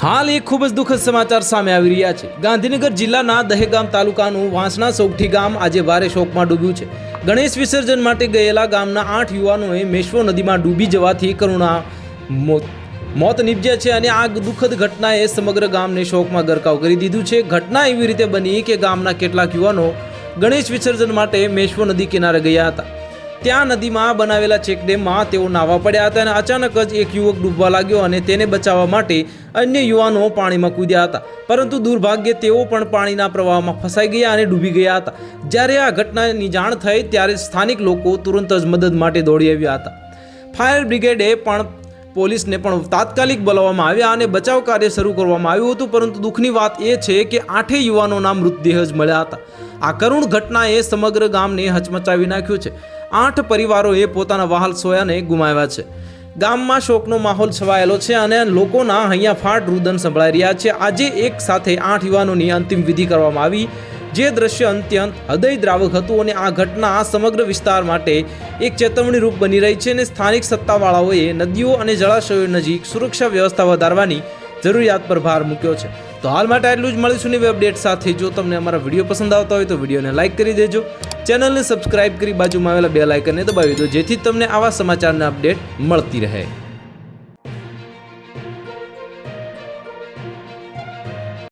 હાલ એક ખૂબ જ દુઃખદ સમાચાર સામે આવી રહ્યા છે. ગાંધીનગર જિલ્લાના દહેગામ તાલુકાનું વાંસના સૌઠી ગામ આજે ભારે શોકમાં ડૂબ્યું છે. ગણેશ વિસર્જન માટે ગયેલા ગામના આઠ યુવાનોએ મેશ્વો નદીમાં ડૂબી જવાથી કરુણા મોત નીપજ્યા છે અને આ દુઃખદ ઘટનાએ સમગ્ર ગામને શોકમાં ગરકાવ કરી દીધું છે. ઘટના એવી રીતે બની કે ગામના કેટલાક યુવાનો ગણેશ વિસર્જન માટે મેશ્વો નદી કિનારે ગયા હતા. ત્યાં નદીમાં બનાવેલા ચેકડેમમાં તેઓ નાવા પડ્યા હતા અને અચાનક જ એક યુવક ડૂબવા લાગ્યો અને તેને બચાવવા માટે અન્ય યુવાનો પાણીમાં કૂદ્યા હતા. પરંતુ દુર્ભાગ્યે તેઓ પણ પાણીના પ્રવાહમાં ફસાઈ ગયા અને ડૂબી ગયા હતા. જ્યારે આ ઘટનાની જાણ થઈ ત્યારે સ્થાનિક લોકો તુરંત જ મદદ માટે દોડી આવ્યા હતા. ફાયર બ્રિગેડે પણ પોલીસને પણ તાત્કાલિક બોલાવવામાં આવ્યા અને બચાવ કાર્ય શરૂ કરવામાં આવ્યું હતું, પરંતુ દુઃખની વાત એ છે કે આઠેય યુવાનોના મૃતદેહ જ મળ્યા હતા. આ કરુણ ઘટનાએ સમગ્ર ગામને હચમચાવી નાખ્યું છે. આઠ પરિવારોએ પોતાના વહાલ સોયાને ગુમાવ્યા છે. ગામમાં શોકનો માહોલ છવાયેલો છે અને લોકોના અહીંયા ફાટ રુદન સંભળાઈ રહ્યા છે. આજે એક સાથે આઠ યુવાનોની અંતિમ વિધિ કરવામાં આવી જે દ્રશ્ય અત્યંત હૃદયદ્રાવક હતું અને આ ઘટના સમગ્ર વિસ્તાર માટે એક ચેતવણી રૂપ બની રહી છે અને સ્થાનિક સત્તાવાળાઓએ નદીઓ અને જળાશયો નજીક સુરક્ષા વ્યવસ્થા વધારવાની જરૂરિયાત પર ભાર મૂક્યો છે. તો હાલ માટે આટલું જ. મળીશું નવી અપડેટ સાથે. જો તમને અમારા વીડિયો પસંદ આવતા હોય તો વિડીયોને લાઇક કરી દેજો. ચેનલને સબસ્ક્રાઇબ કરી બાજુમાં આવેલા બે લાઇકનને દબાવી દો, જેથી તમને આવા સમાચારના અપડેટ મળતી રહે.